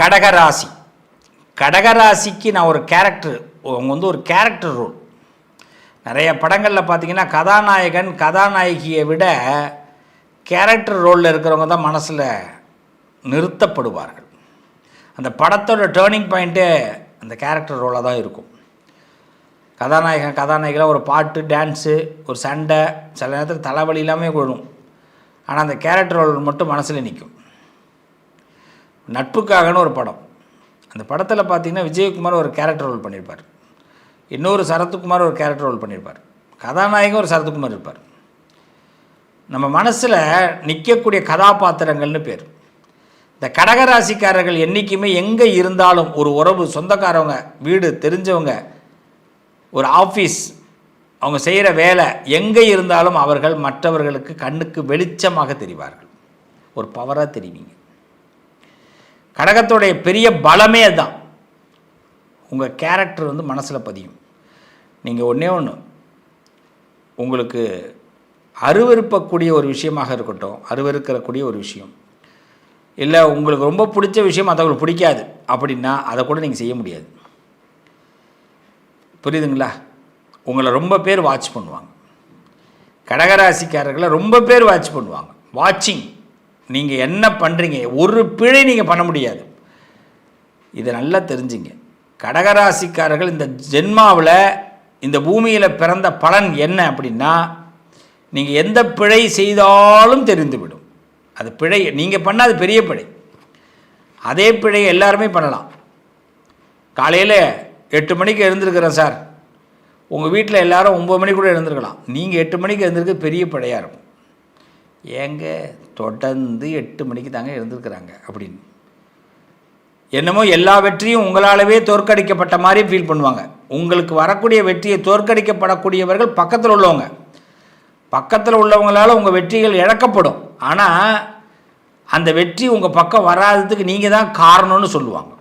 கடகராசி. கடகராசிக்கு நான் ஒரு கேரக்டர் அவங்க வந்து ஒரு கேரக்டர் ரோல் நிறைய படங்களில் பார்த்தீங்கன்னா கதாநாயகன் கதாநாயகியை விட கேரக்டர் ரோலில் இருக்கிறவங்க தான் மனசில் நிறுத்தப்படுவார்கள். அந்த படத்தோட டேர்னிங் பாயிண்ட்டே அந்த கேரக்டர் ரோலாக தான் இருக்கும். கதாநாயகன் கதாநாயகிலாம் ஒரு பாட்டு டான்ஸு ஒரு சண்டை சில நேரத்தில் தலைவலி எல்லாமே கொள்ளும் ஆனால் அந்த கேரக்டர் ரோல் மட்டும் மனசில் நிற்கும் நட்புக்காகனு ஒரு படம். அந்த படத்தில் பார்த்தீங்கன்னா விஜயகுமார் ஒரு கேரக்டர் ரோல் பண்ணியிருப்பார் இன்னொரு சரத்குமார் ஒரு கேரக்டர் ரோல் பண்ணியிருப்பார் கதாநாயகன் ஒரு சரத்குமார் இருப்பார். நம்ம மனசில் நிற்கக்கூடிய கதாபாத்திரங்கள்னு பேர். இந்த கடகராசிக்காரர்கள் என்றைக்குமே எங்கே இருந்தாலும் ஒரு உறவு சொந்தக்காரவங்க வீடு தெரிஞ்சவங்க ஒரு ஆஃபீஸ் அவங்க செய்கிற வேலை எங்கே இருந்தாலும் அவர்கள் மற்றவர்களுக்கு கண்ணுக்கு வெளிச்சமாக தெரிவார்கள். ஒரு பவராக தெரிவிங்க. கடகத்துடைய பெரிய பலமே அதுதான். உங்கள் கேரக்டர் வந்து மனசில் பதியும். நீங்கள் ஒன்றே ஒன்று உங்களுக்கு அருவருப்பக்கூடிய ஒரு விஷயமாக இருக்கட்டும் அருவருக்கிறக்கூடிய ஒரு விஷயம். இல்லை உங்களுக்கு ரொம்ப பிடிச்ச விஷயம் மற்றவங்களுக்கு பிடிக்காது. அப்படின்னா அதை கூட நீங்கள் செய்ய முடியாது. புரியுதுங்களா? உங்களை ரொம்ப பேர் வாட்ச் பண்ணுவாங்க. கடகராசிக்காரர்களை ரொம்ப பேர் வாட்ச் பண்ணுவாங்க. வாட்சிங் நீங்கள் என்ன பண்ணுறீங்க ஒரு பிழை நீங்கள் பண்ண முடியாது. இதை நல்லா தெரிஞ்சுங்க. கடகராசிக்காரர்கள் இந்த ஜென்மாவில் இந்த பூமியில் பிறந்த பலன் என்ன அப்படின்னா நீங்கள் எந்த பிழை செய்தாலும் தெரிந்துவிடும். அது பிழை நீங்கள் பண்ண அது பெரிய பிழை. அதே பிழை எல்லாருமே பண்ணலாம். காலையில் எட்டு மணிக்கு எழுந்திருக்கிறேன் சார். உங்கள் வீட்டில் எல்லாரும் ஒம்பது மணிக்கு கூட எழுந்திருக்கலாம். நீங்கள் எட்டு மணிக்கு எழுந்திருக்க பெரிய பிழையாக இருக்கும். ஏங்க தொடர்ந்து எட்டு மணிக்கு தாங்க எழுந்திருக்கிறாங்க அப்படின்னு. என்னமோ எல்லா வெற்றியும் உங்களாலவே தோற்கடிக்கப்பட்ட மாதிரி ஃபீல் பண்ணுவாங்க. உங்களுக்கு வரக்கூடிய வெற்றியை தோற்கடிக்கப்படக்கூடியவர்கள் பக்கத்தில் உள்ளவங்க. பக்கத்தில் உள்ளவங்களால் உங்கள் வெற்றிகள் இழக்கப்படும். ஆனால் அந்த வெற்றி உங்கள் பக்கம் வராததுக்கு நீங்கள் தான் காரணம்னு சொல்லுவாங்க.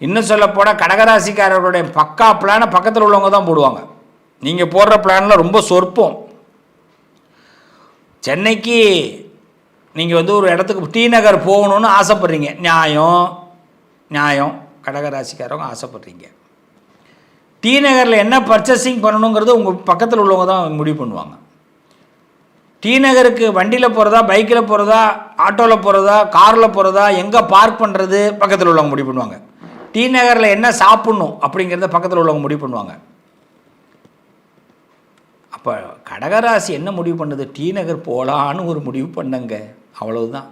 இன்னும் சொல்லப்போனால் கடகராசிக்காரர்களுடைய பக்கா பிளானை பக்கத்தில் உள்ளவங்க தான் போடுவாங்க. நீங்கள் போடுற பிளான்லாம் ரொம்ப சொற்பம். சென்னைக்கு நீங்கள் வந்து ஒரு இடத்துக்கு டி நகர் போகணுன்னு ஆசைப்பட்றீங்க. நியாயம் நியாயம். கடகராசிக்காரவங்க ஆசைப்பட்றீங்க. டி நகரில் என்ன பர்ச்சேசிங் பண்ணணுங்கிறது உங்கள் பக்கத்தில் உள்ளவங்க தான் முடிவு பண்ணுவாங்க. டி நகருக்கு வண்டியில் போகிறதா பைக்கில் போகிறதா ஆட்டோவில் போகிறதா காரில் போகிறதா எங்கே பார்க் பண்ணுறது பக்கத்தில் உள்ளவங்க முடிவு பண்ணுவாங்க. டி நகரில் என்ன சாப்பிட்ணும் அப்படிங்கிறத பக்கத்தில் உள்ளவங்க முடிவு பண்ணுவாங்க. அப்போ கடகராசி என்ன முடிவு பண்ணுது? டி நகர் போகலான்னு ஒரு முடிவு பண்ணுங்க. அவ்வளவுதான்.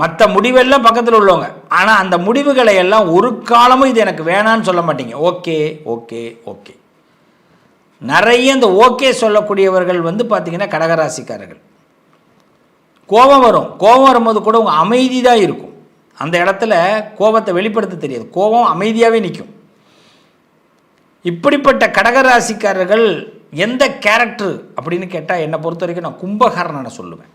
மற்ற முடிவெல்லாம் பக்கத்தில் உள்ளவங்க. ஆனால் அந்த முடிவுகளை எல்லாம் ஒரு காலமும் இது எனக்கு வேணான்னு சொல்ல மாட்டீங்க. Okay okay okay. நிறைய இந்த ஓகே சொல்லக்கூடியவர்கள் வந்து பார்த்திங்கன்னா கடகராசிக்காரர்கள். கோபம் வரும். கோபம் வரும்போது கூட உங்கள் அமைதி தான் இருக்கும். அந்த இடத்துல கோபத்தை வெளிப்படுத்த தெரியாது. கோபம் அமைதியாகவே நிற்கும் இப்படிப்பட்ட கடகராசிக்காரர்கள் எந்த கேரக்டர் அப்படின்னு கேட்டால் என்னை பொறுத்த வரைக்கும் நான் கும்பகர்ணனை சொல்லுவேன்.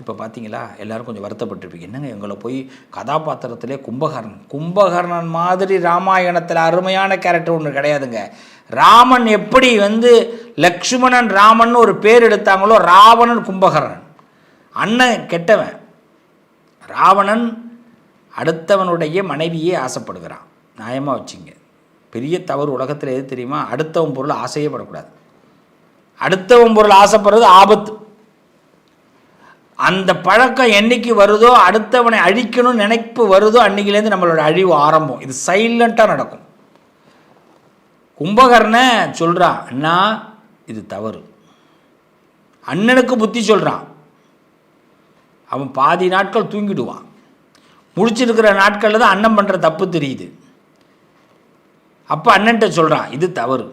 இப்போ பார்த்தீங்களா எல்லாரும் கொஞ்சம் வருத்தப்பட்டிருப்பீங்க. என்னங்க எங்களை போய் கதாபாத்திரத்திலே கும்பகர்ணன்? கும்பகர்ணன் மாதிரி ராமாயணத்தில் அருமையான கேரக்டர் ஒன்று கிடையாதுங்க. ராமன் எப்படி வந்து லக்ஷ்மணன் ராமன் ஒரு பேர் எடுத்தாங்களோ ராவணன் கும்பகர்ணன். அண்ணன் கெட்டவன். ராவணன் அடுத்தவனுடைய மனைவியே ஆசைப்படுகிறான். நியாயமாக வச்சுங்க. பெரிய தவறு உலகத்தில் எது தெரியுமா? அடுத்தவன் பொருள் ஆசையே படக்கூடாது. அடுத்தவன் பொருள் ஆசைப்படுறது ஆபத்து. அந்த பழக்கம் என்னைக்கு வருதோ அடுத்தவனை அழிக்கணும்னு நினைப்பு வருதோ அன்னைக்கிலேருந்து நம்மளோட அழிவு ஆரம்பம். இது சைலண்ட்டாக நடக்கும். கும்பகர்ணை சொல்கிறான் அண்ணா இது தவறு. அண்ணனுக்கு புத்தி சொல்கிறான் அவன் பாதி நாட்கள் தூங்கிடுவான். முடிச்சிருக்கிற நாட்களில் தான் அண்ணன் பண்ணுற தப்பு தெரியுது. அப்போ அண்ணன்ட்ட சொல்கிறான் இது தவறு.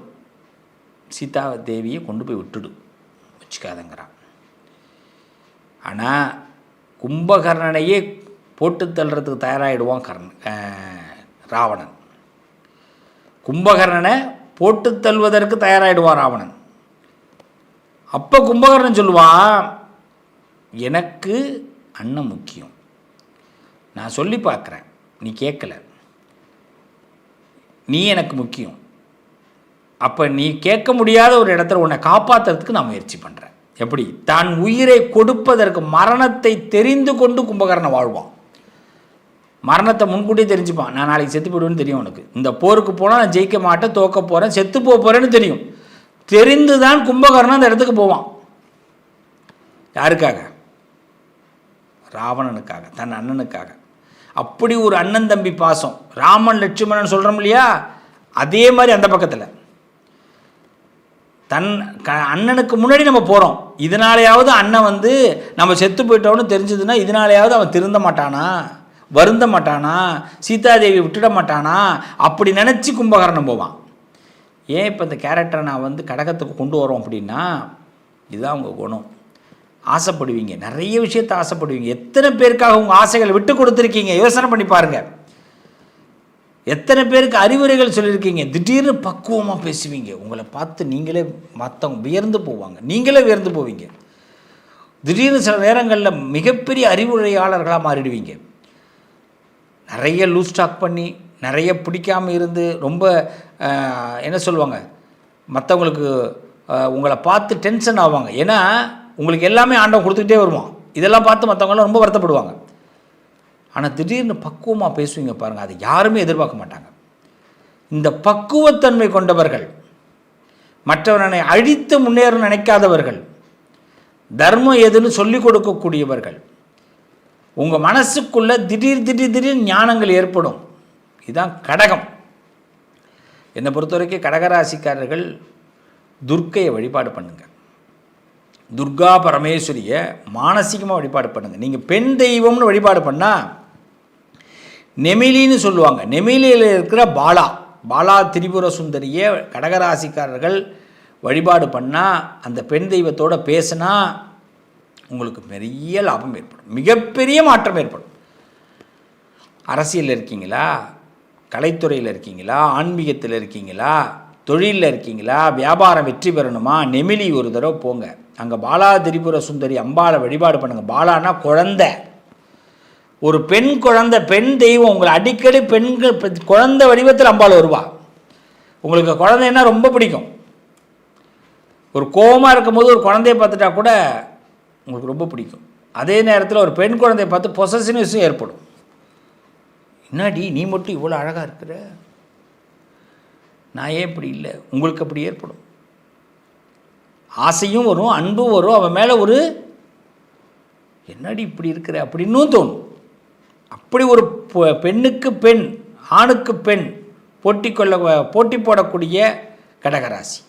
சீதா தேவியை கொண்டு போய் விட்டுடு. வச்சுக்காதங்கிறான். ஆனால் கும்பகர்ணனையே போட்டு தள்ளுறதுக்கு தயாராகிடுவான் கர்ணன் ராவணன். கும்பகர்ணனை போட்டு தள்ளுவதற்கு தயாராகிடுவான் ராவணன். அப்போ கும்பகர்ணன் சொல்லுவான் எனக்கு அண்ணன் முக்கியம். நான் சொல்லி பார்க்குறேன். நீ கேட்கல. நீ எனக்கு முக்கியம். அப்போ நீ கேட்க முடியாத ஒரு இடத்துல உன்னை காப்பாற்றுறதுக்கு நான் முயற்சி பண்ணுறேன் எப்படி? தான் உயிரை கொடுப்பதற்கு மரணத்தை தெரிந்து கொண்டு கும்பகர்ணன் வாழ்வான். மரணத்தை முன்கூட்டியே தெரிஞ்சுப்பான். நான் நாளைக்கு செத்து போயிடுவேன்னு தெரியும் உனக்கு. இந்த போருக்கு போனால் நான் ஜெயிக்க மாட்டேன் தோக்க போகிறேன் செத்து போக போகிறேன்னு தெரியும். தெரிந்து தான் கும்பகர்ணன் அந்த இடத்துக்கு போவான். யாருக்காக? ராவணனுக்காக தன் அண்ணனுக்காக. அப்படி ஒரு அண்ணன் தம்பி பாசம். ராமன் லட்சுமணன் சொல்கிறோம் இல்லையா? அதே மாதிரி அந்த பக்கத்தில். தன் க அண்ணனுக்கு முன்னாடி நம்ம போகிறோம் இதனாலேயாவது அண்ணன் வந்து நம்ம செத்து போயிட்டோம்னு தெரிஞ்சதுன்னா இதனாலேயாவது அவன் திருந்த மாட்டானா? வருந்த மாட்டானா? சீதாதேவி விட்டுட மாட்டானா? அப்படி நினச்சி கும்பகரணம் போவான். ஏன் இப்போ இந்த கேரக்டரை நான் வந்து கடகத்துக்கு கொண்டு வரோம் அப்படின்னா இதுதான் உங்கள் குணம். ஆசைப்படுவீங்க. நிறைய விஷயத்தை ஆசைப்படுவீங்க. எத்தனை பேருக்காக உங்கள் ஆசைகளை விட்டு கொடுத்துருக்கீங்க? யோசனை பண்ணி பாருங்கள் எத்தனை பேருக்கு அறிவுரைகள் சொல்லியிருக்கீங்க? திடீர்னு பக்குவமாக பேசுவீங்க. உங்களை பார்த்து நீங்களே மற்றவங்க வியர்ந்து போவாங்க. நீங்களே வியர்ந்து போவீங்க. திடீர்னு சில நேரங்களில் மிகப்பெரிய அறிவுரையாளர்களாக மாறிடுவீங்க. நிறைய லூஸ் ஸ்டாக் பண்ணி நிறைய பிடிக்காமல் இருந்து ரொம்ப என்ன சொல்லுவாங்க? மற்றவங்களுக்கு உங்களை பார்த்து டென்ஷன் ஆவாங்க. ஏன்னா உங்களுக்கு எல்லாமே ஆண்டவன் கொடுத்துக்கிட்டே வருவான். இதெல்லாம் பார்த்து மற்றவங்களாம் ரொம்ப வருத்தப்படுவாங்க. ஆனால் திடீர்னு பக்குவமாக பேசுவீங்க பாருங்கள் அதை யாருமே எதிர்பார்க்க மாட்டாங்க. இந்த பக்குவத்தன்மை கொண்டவர்கள் மற்றவனை அழித்து முன்னேற நினைக்காதவர்கள் தர்மம் எதுன்னு சொல்லிக் கொடுக்கக்கூடியவர்கள் உங்கள் மனசுக்குள்ள திடீர் திடீர் திடீர் ஞானங்கள் ஏற்படும். இதுதான் கடகம். என்னை பொறுத்த வரைக்கும் கடகராசிக்காரர்கள் துர்க்கையை வழிபாடு பண்ணுங்க. துர்கா பரமேஸ்வரியை மானசீகமாக வழிபாடு பண்ணுங்கள் நீங்கள் பெண் தெய்வம்னு வழிபாடு பண்ணால் நெமிலின்னு சொல்லுவாங்க. நெமிலியில் இருக்கிற பாலா. பாலா திரிபுர சுந்தரியை கடகராசிக்காரர்கள் வழிபாடு பண்ணால் அந்த பெண் தெய்வத்தோட பேசினா உங்களுக்கு பெரிய லாபம் ஏற்படும். மிகப்பெரிய மாற்றம் ஏற்படும். அரசியலில் இருக்கீங்களா? கலைத்துறையில் இருக்கீங்களா? ஆன்மீகத்தில் இருக்கீங்களா? தொழிலில் இருக்கீங்களா? வியாபாரம் வெற்றி பெறணுமா? நெமிலி ஒரு தடவை போங்க. அங்கே பாலா திரிபுர சுந்தரி அம்பாவை வழிபாடு பண்ணுங்கள் பாலானா குழந்தை. ஒரு பெண் குழந்தை பெண் தெய்வம் உங்களை அடிக்கடி பெண்கள் குழந்தை வடிவத்தில் அம்பாள் வருவா. உங்களுக்கு குழந்தைன்னா ரொம்ப பிடிக்கும். ஒரு கோவமாக இருக்கும்போது ஒரு குழந்தைய பார்த்துட்டா கூட உங்களுக்கு ரொம்ப பிடிக்கும். அதே நேரத்தில் ஒரு பெண் குழந்தைய பார்த்து பொசசினஸும் ஏற்படும். என்னடி நீ மட்டும் இவ்வளோ அழகாக இருக்கிற? நான் ஏன் இப்படி இல்லை? உங்களுக்கு அப்படி ஏற்படும். ஆசையும் வரும் அன்பும் வரும். அவன் மேலே ஒரு என்னடி இப்படி இருக்கிற? அப்படின்னும் தோணும். அப்படி ஒரு பொ- பெண்ணுக்கு பெண் ஆணுக்கு பெண் போட்டி கொள்ள போட்டி போடக்கூடிய கடகராசி.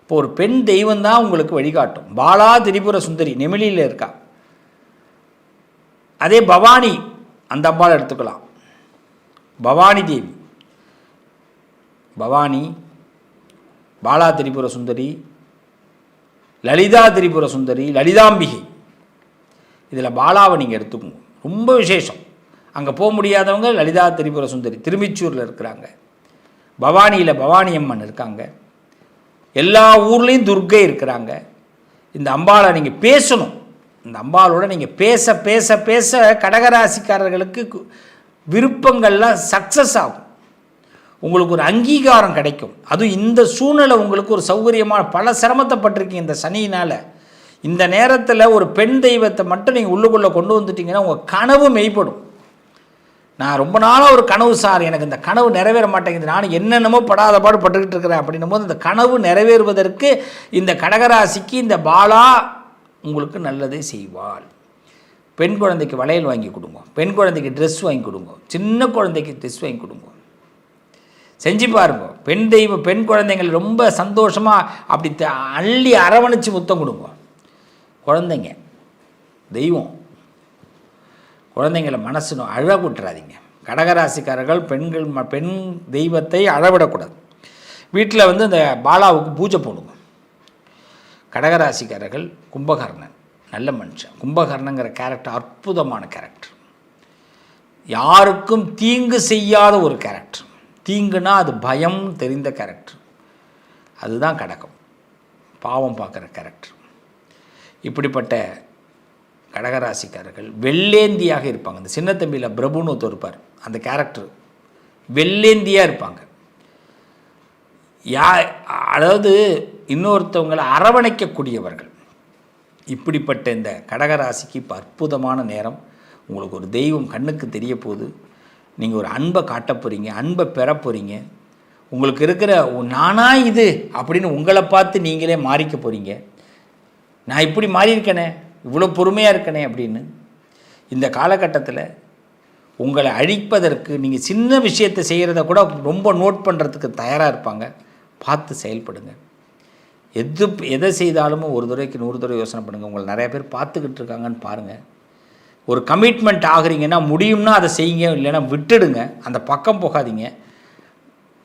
இப்போ ஒரு பெண் தெய்வம் தான் உங்களுக்கு வழிகாட்டும். பாலா திரிபுர சுந்தரி நெமிலியில் இருக்கா. அதே பவானி அந்த அம்பாள் எடுத்துக்கலாம். பவானி தேவி. பவானி பாலா திரிபுர சுந்தரி லலிதா திரிபுர சுந்தரி லலிதாம்பிகை. இதில் பாலாவை நீங்கள் எடுத்துக்கோங்க. ரொம்ப விசேஷம். அங்கே போக முடியாதவங்க லலிதா திரிபுர சுந்தரி திருமிச்சூரில் இருக்கிறாங்க. பவானியில் பவானி அம்மன் இருக்காங்க. எல்லா ஊர்லேயும் துர்க்கை இருக்கிறாங்க. இந்த அம்பாளை நீங்கள் பேசணும். இந்த அம்பாளோட நீங்கள் பேச பேச பேச கடகராசிக்காரர்களுக்கு கு- விருப்பங்கள்லாம் சக்ஸஸ் ஆகும். உங்களுக்கு ஒரு அங்கீகாரம் கிடைக்கும். அதுவும் இந்த சூழ்நிலை உங்களுக்கு ஒரு சௌகரியமான பல சிரமத்தைப்பட்டிருக்கீங்க இந்த சனியினால். இந்த நேரத்தில் ஒரு பெண் தெய்வத்தை மட்டும் நீங்கள் உள்ளுக்குள்ளே கொண்டு வந்துட்டீங்கன்னா உங்கள் கனவு மெய்ப்படும். நான் ரொம்ப நாளாக ஒரு கனவு சார். எனக்கு இந்த கனவு நிறைவேற மாட்டேங்குது. நான் என்னென்னமோ படாத பாடு பட்டுக்கிட்டு இருக்கிறேன். அப்படின்னும் போது இந்த கனவு நிறைவேறுவதற்கு இந்த கடகராசிக்கு இந்த பாலா உங்களுக்கு நல்லதை செய்வாள். பெண் குழந்தைக்கு வளையல் வாங்கி கொடுங்க. பெண் குழந்தைக்கு ட்ரெஸ் வாங்கி கொடுங்க. சின்ன குழந்தைக்கு ட்ரெஸ் வாங்கி கொடுங்க. செஞ்சு பாருங்க. பெண் தெய்வம் பெண் குழந்தைங்கள் ரொம்ப சந்தோஷமாக அப்படி த- அள்ளி அரவணைச்சு முத்தம் கொடுங்க. குழந்தைங்க தெய்வம் குழந்தைங்களை மனசு அழ விட்டுறாதீங்க கடகராசிக்காரர்கள் பெண்கள் ம பெண் தெய்வத்தை அழவிடக்கூடாது வீட்டில் வந்து இந்த பாலாவுக்கு பூஜை போடுங்க. கடகராசிக்காரர்கள் கும்பகர்ணன் நல்ல மனுஷன். கும்பகர்ணங்கிற கேரக்டர் அற்புதமான கேரக்டர் யாருக்கும் தீங்கு செய்யாத ஒரு கேரக்டர் தீங்குனா அது பயம் தெரிந்த கேரக்டர் அதுதான் கடகம். பாவம் பார்க்குற கேரக்டர் இப்படிப்பட்ட கடகராசிக்காரர்கள் வெள்ளேந்தியாக இருப்பாங்க. இந்த சின்ன தம்பியில் பிரபுன்னு ஒருத்தர் இருப்பார். அந்த கேரக்டர் வெள்ளேந்தியாக இருப்பாங்க. யா அதாவது இன்னொருத்தவங்களை அரவணைக்கக்கூடியவர்கள். இப்படிப்பட்ட இந்த கடகராசிக்கு இப்போ அற்புதமான நேரம். உங்களுக்கு ஒரு தெய்வம் கண்ணுக்கு தெரிய போகுது நீங்கள் ஒரு அன்பை காட்ட போகிறீங்க அன்பை பெற போகிறீங்க உங்களுக்கு இருக்கிற நானா இது? அப்படின்னு உங்களை பார்த்து நீங்களே மாறிக்க போகிறீங்க நான் இப்படி மாறியிருக்கேனே. இவ்வளோ பொறுமையாக இருக்கனே அப்படின்னு இந்த காலகட்டத்தில் உங்களை அழிப்பதற்கு நீங்கள் சின்ன விஷயத்தை செய்கிறத கூட ரொம்ப நோட் பண்ணுறதுக்கு தயாராக இருப்பாங்க. பார்த்து செயல்படுங்க. எது எதை செய்தாலும் ஒரு தடவைக்கு நூறு தடவை யோசனை பண்ணுங்கள் உங்களை நிறைய பேர் பார்த்துக்கிட்டு இருக்காங்கன்னு பாருங்கள் ஒரு கமிட்மெண்ட் ஆகுறீங்கன்னா முடியும்னா அதை செய்யுங்க இல்லைன்னா விட்டுடுங்க. அந்த பக்கம் போகாதீங்க.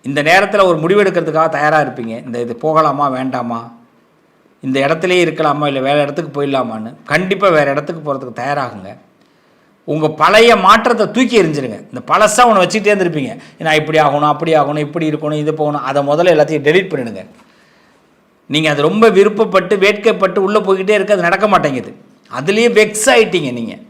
இந்த நேரத்தில் ஒரு முடிவெடுக்கிறதுக்காக தயாராக இருப்பீங்க. இந்த இது போகலாமா வேண்டாமா? இந்த இடத்துலையே இருக்கலாமா இல்லை வேறு இடத்துக்கு போயிடலாமான்னு கண்டிப்பாக வேறு இடத்துக்கு போகிறதுக்கு தயாராகுங்க. உங்கள் பழைய மாற்றத்தை தூக்கி எறிஞ்சிருங்க. இந்த பழசாக ஒன்று வச்சுக்கிட்டே இருந்திருப்பீங்க. நான் இப்படி ஆகணும் அப்படி ஆகணும் இப்படி இருக்கணும் இது போகணும் அதை முதல்ல எல்லாத்தையும் டெலிட் பண்ணிடுங்க. நீங்கள் அது ரொம்ப விருப்பப்பட்டு வேட்கைப்பட்டு உள்ளே போய்கிட்டே இருக்க அது நடக்க மாட்டேங்குது. அதுலேயே வெக்ஸ் ஆகிட்டீங்க நீங்கள்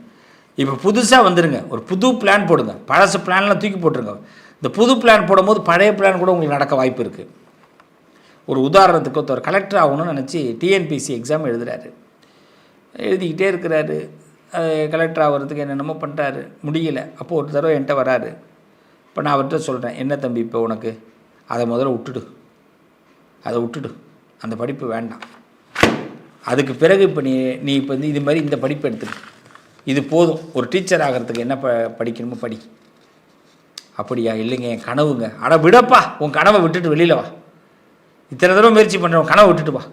இப்போ புதுசாக வந்துடுங்க ஒரு புது பிளான் போடுங்க. பழசு பிளான்லாம் தூக்கி போட்டுருங்க. இந்த புது பிளான் போடும்போது பழைய பிளான் கூட உங்களுக்கு நடக்க வாய்ப்பு இருக்குது ஒரு உதாரணத்துக்கு ஒருத்தர் கலெக்டர் ஆகணும்னு நினச்சி டிஎன்பிசி எக்ஸாம் எழுதுறாரு. எழுதிக்கிட்டே இருக்கிறாரு. கலெக்டர் ஆகிறதுக்கு என்னென்னமோ பண்ணுறாரு முடியல. அப்போது ஒரு தடவை என்கிட்ட வராரு. இப்போ நான் அவர்கிட்ட சொல்கிறேன் என்ன தம்பி இப்போ உனக்கு? அதை முதல்ல விட்டுடு. அதை விட்டுடு. அந்த படிப்பு வேண்டாம். அதுக்கு பிறகு இப்போ நீ நீ இப்போ வந்து இது மாதிரி இந்த படிப்பு எடுத்துக்க இது போதும். ஒரு டீச்சர் ஆகிறதுக்கு என்ன ப படிக்கணுமோ படி. அப்படியா? இல்லைங்க. என் கனவுங்க. அட விடப்பா. உன் கனவை விட்டுட்டு வெளியில் வா. இத்தனை தடவை முயற்சி பண்ணுறோம் கனவை விட்டுட்டு வா.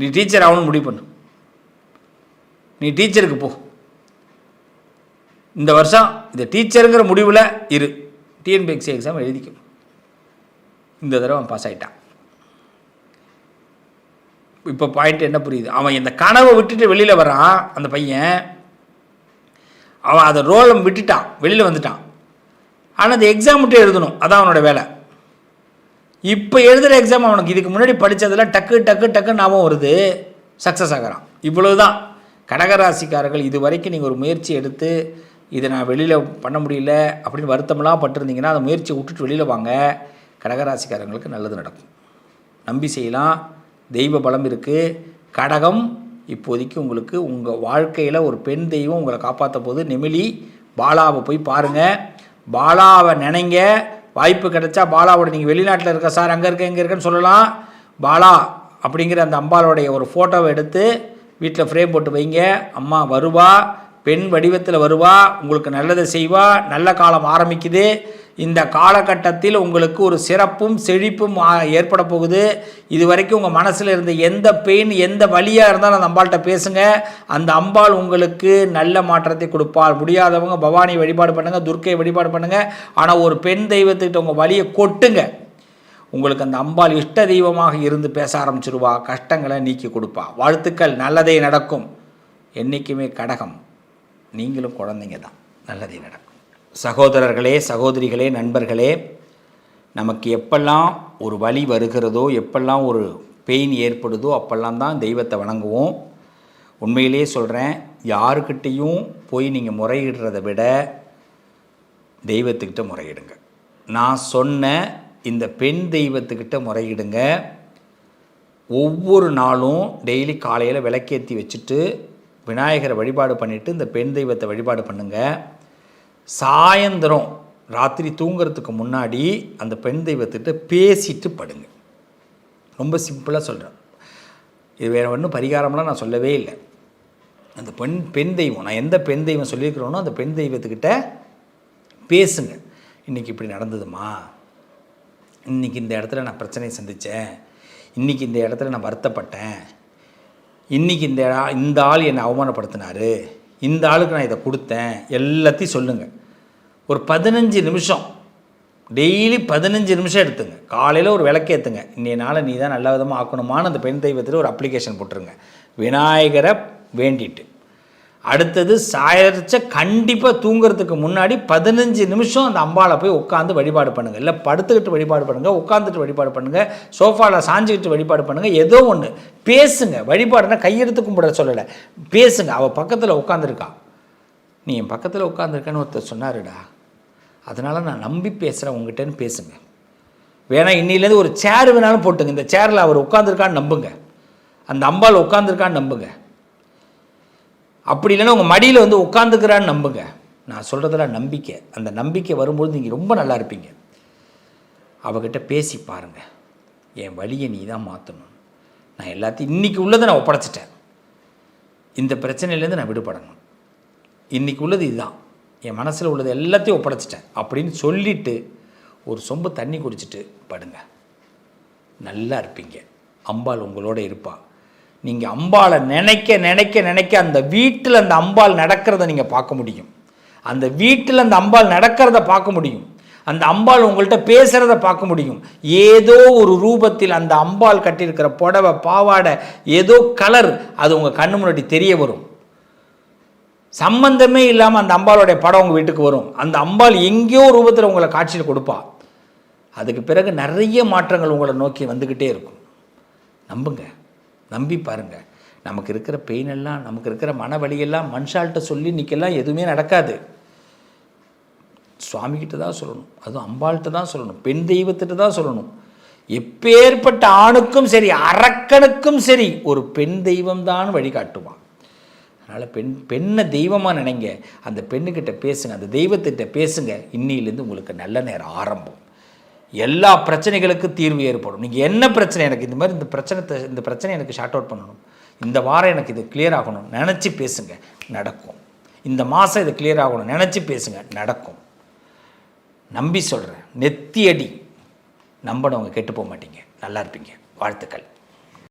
நீ டீச்சர் ஆகணும்னு முடிவு பண்ணு. நீ டீச்சருக்கு போ. இந்த வருஷம் இந்த டீச்சருங்கிற முடிவில் இரு. டிஎன்பிஎக்சி எக்ஸாம் எழுதிக்கும் இந்த தடவை அவன் பாஸ் ஆகிட்டான் இப்போ பாயிண்ட் என்ன புரியுது? அவன் இந்த கனவை விட்டுட்டு வெளியில் வரான் அந்த பையன். அவன் அதை ரோலை விட்டுட்டான் வெளியில் வந்துட்டான். ஆனால் அந்த எக்ஸாம் மட்டும் எழுதணும். அதான் அவனோட வேலை. இப்போ எழுதுகிற எக்ஸாம் அவனுக்கு இதுக்கு முன்னாடி படித்ததெல்லாம் டக்கு டக்கு டக்கு ஞாபகம் வருது. சக்ஸஸ் ஆகிறான். இவ்வளவு தான் கடகராசிக்காரர்கள் இது வரைக்கும் நீங்கள் ஒரு முயற்சி எடுத்து இதை நான் வெளியில் பண்ண முடியல அப்படின்னு வருத்தமெல்லாம் பட்டிருந்தீங்கன்னா அந்த முயற்சியை விட்டுட்டு வெளியில் வாங்க. கடகராசிக்காரங்களுக்கு நல்லது நடக்கும். நம்பி செய்யலாம். தெய்வ பலம் இருக்குது கடகம் இப்போதைக்கு உங்களுக்கு உங்கள் வாழ்க்கையில் ஒரு பெண் தெய்வம் உங்களை காப்பாற்ற போது நெமிலி பாலாவை போய் பாருங்கள் பாலாவை நினைங்க. வாய்ப்பு கிடைச்சா பாலாவோட நீங்கள் வெளிநாட்டில் இருக்க சார் அங்கே இருக்க இங்கே இருக்கேன்னு சொல்லலாம். பாலா அப்படிங்கிற அந்த அம்பாளுடைய ஒரு ஃபோட்டோவை எடுத்து வீட்டில் ஃப்ரேம் போட்டு வைங்க. அம்மா வருவா பெண் வடிவத்தில் வருவா உங்களுக்கு நல்லதை செய்வா நல்ல காலம் ஆரம்பிக்குது. இந்த காலகட்டத்தில் உங்களுக்கு ஒரு சிறப்பும் செழிப்பும் ஏற்பட போகுது. இது வரைக்கும் உங்கள் மனசில் இருந்த எந்த பெயின் எந்த வழியாக இருந்தாலும் அந்த அம்பாள்கிட்ட பேசுங்க. அந்த அம்பாள் உங்களுக்கு நல்ல மாற்றத்தை கொடுப்பாள். முடியாதவங்க பவானி வழிபாடு பண்ணுங்கள் துர்க்கை வழிபாடு பண்ணுங்கள் ஆனால் ஒரு பெண் தெய்வத்துக்கிட்ட உங்கள் வழியை கொட்டுங்க. உங்களுக்கு அந்த அம்பாள் இஷ்ட தெய்வமாக இருந்து பேச ஆரம்பிச்சிருவா. கஷ்டங்களை நீக்கி கொடுப்பா. வாழ்த்துக்கள். நல்லதே நடக்கும். என்றைக்குமே கடகம். நீங்களும் குழந்தைங்க தான். நல்லதே நடக்கும். சகோதரர்களே சகோதரிகளே நண்பர்களே நமக்கு எப்பெல்லாம் ஒரு வழி வருகிறதோ எப்பெல்லாம் ஒரு பெயின் ஏற்படுதோ அப்பெல்லாம் தான் தெய்வத்தை வணங்குவோம். உண்மையிலேயே சொல்கிறேன் யாருக்கிட்டேயும் போய் நீங்கள் முறையிடுறத விட தெய்வத்துக்கிட்ட முறையிடுங்க. நான் சொன்ன இந்த பெண் தெய்வத்துக்கிட்ட முறையிடுங்க. ஒவ்வொரு நாளும் டெய்லி காலையில் விளக்கேற்றி வச்சுட்டு விநாயகரை வழிபாடு பண்ணிவிட்டு இந்த பெண் தெய்வத்தை வழிபாடு பண்ணுங்கள் சாயந்தரம் ராத்திரி தூங்குறதுக்கு முன்னாடி அந்த பெண் தெய்வத்திட்ட பேசிட்டு படுங்க. ரொம்ப சிம்பிளாக சொல்கிறேன் இது வேறு ஒன்றும் பரிகாரம்லாம் நான் சொல்லவே இல்லை. அந்த பெண் பெண் தெய்வம் நான் எந்த பெண் தெய்வம் சொல்லியிருக்கிறோனோ அந்த பெண் தெய்வத்துக்கிட்ட பேசுங்க. இன்றைக்கி இப்படி நடந்ததுமா? இன்றைக்கி இந்த இடத்துல நான் பிரச்சனையை சந்தித்தேன் இன்றைக்கி இந்த இடத்துல நான் வருத்தப்பட்டேன். இன்றைக்கி இந்த இந்த ஆள் என்னை அவமானப்படுத்தினார். இந்த ஆளுக்கு நான் இதை கொடுத்தேன் எல்லாத்தையும் சொல்லுங்கள் ஒரு பதினஞ்சு நிமிஷம் டெய்லி பதினஞ்சு நிமிஷம் எடுத்துங்க. காலையில் ஒரு விளக்கேற்றுங்க இன்றைய நாளை நீ தான் நல்ல விதமாக ஆக்கணுமான்னு அந்த பெண் தெய்வத்தில் ஒரு அப்ளிகேஷன் போட்டுருங்க. விநாயகரை வேண்டிட்டு. அடுத்தது சாயரிச்ச கண்டிப்பாக தூங்குறதுக்கு முன்னாடி பதினஞ்சு நிமிஷம் அந்த அம்பாளை போய் உட்காந்து வழிபாடு பண்ணுங்கள் இல்லை படுத்துக்கிட்டு வழிபாடு பண்ணுங்கள் உட்காந்துட்டு வழிபாடு பண்ணுங்கள் சோஃபாவில் சாஞ்சிக்கிட்டு வழிபாடு பண்ணுங்கள் ஏதோ ஒன்று பேசுங்க. வழிபாடுனா கையெடுத்து கும்பிட சொல்லலை. பேசுங்க. அவள் பக்கத்தில் உட்காந்துருக்கா நீ என் பக்கத்தில் உட்காந்துருக்கேன்னு ஒருத்தர் சொன்னாருடா. அதனால் நான் நம்பி பேசுகிறேன் உங்ககிட்டன்னு பேசுங்க. வேணா இன்னிலேருந்து ஒரு சேர் வேணாலும் போட்டுங்க. இந்த சேரில் அவர் உட்காந்துருக்கான்னு நம்புங்க. அந்த அம்பாள் உட்காந்துருக்கான்னு நம்புங்க. அப்படி இல்லைன்னா உங்கள் மடியில் வந்து உட்காந்துக்கிறான்னு நம்புங்க. நான் சொல்கிறதெல்லாம் நம்பிக்கை. அந்த நம்பிக்கை வரும்போது நீங்கள் ரொம்ப நல்லா இருப்பீங்க. அவகிட்ட பேசி பாருங்கள் என் வழியை நீ தான் மாற்றணும் நான் எல்லாத்தையும் இன்றைக்கி உள்ளதை நான் ஒப்படைச்சிட்டேன். இந்த பிரச்சனையிலேருந்து நான் விடுபடணும். இன்றைக்கி உள்ளது இதுதான். என் மனசில் உள்ளது எல்லாத்தையும் ஒப்படைச்சிட்டேன். அப்படின்னு சொல்லிவிட்டு ஒரு சொம்பு தண்ணி குடிச்சிட்டு படுங்க. நல்லா இருப்பீங்க. அம்பாள் உங்களோட இருப்பாள் நீங்கள் அம்பாளை நினைக்க நினைக்க நினைக்க அந்த வீட்டில் அந்த அம்பாள் நடக்கிறத நீங்கள் பார்க்க முடியும். அந்த வீட்டில் அந்த அம்பாள் நடக்கிறத பார்க்க முடியும். அந்த அம்பாள் உங்கள்கிட்ட பேசுகிறத பார்க்க முடியும். ஏதோ ஒரு ரூபத்தில் அந்த அம்பாள் கட்டியிருக்கிற புடவை பாவாடை ஏதோ கலர் அது உங்கள் கண்ணு முன்னாடி தெரிய வரும். சம்பந்தமே இல்லாமல் அந்த அம்பாளுடைய படம் உங்கள் வீட்டுக்கு வரும். அந்த அம்பாள் எங்கேயோ ரூபத்தில் உங்களை காட்சியில் கொடுப்பா. அதுக்கு பிறகு நிறைய மாற்றங்கள் உங்களை நோக்கி வந்துக்கிட்டே இருக்கும். நம்புங்க. நம்பி பாருங்க. நமக்கு இருக்கிற பெயின் எல்லாம் நமக்கு இருக்கிற மன வலியெல்லாம் மனுஷால்கிட்ட சொல்லி இன்னைக்கெல்லாம் எதுவுமே நடக்காது. சுவாமிகிட்ட தான் சொல்லணும். அதுவும் அம்பாள்கிட்ட தான் சொல்லணும். பெண் தெய்வத்திட்ட தான் சொல்லணும். எப்பேற்பட்ட ஆணுக்கும் சரி அரக்கனுக்கும் சரி ஒரு பெண் தெய்வம்தான் வழிகாட்டுவான் அதனால் பெண் பெண்ணை தெய்வமாக நினைங்க. அந்த பெண்ணுக்கிட்ட பேசுங்க. அந்த தெய்வத்திட்ட பேசுங்க. இன்னிலேருந்து உங்களுக்கு நல்ல நேரம் ஆரம்பம். எல்லா பிரச்சனைகளுக்கும் தீர்வு ஏற்படும். நீங்கள் என்ன பிரச்சனை எனக்கு இந்த மாதிரி இந்த பிரச்சனை இந்த பிரச்சனை எனக்கு ஷார்ட் அவுட் பண்ணணும். இந்த வாரம் எனக்கு இது கிளியர் ஆகணும். நினச்சி பேசுங்க. நடக்கும். இந்த மாதம் இது கிளியர் ஆகணும். நினச்சி பேசுங்க. நடக்கும். நம்பி சொல்கிறேன் நெத்தியடி. நம்பினவங்க கெட்டு போக மாட்டீங்க. நல்லா இருப்பீங்க. வாழ்த்துக்கள்.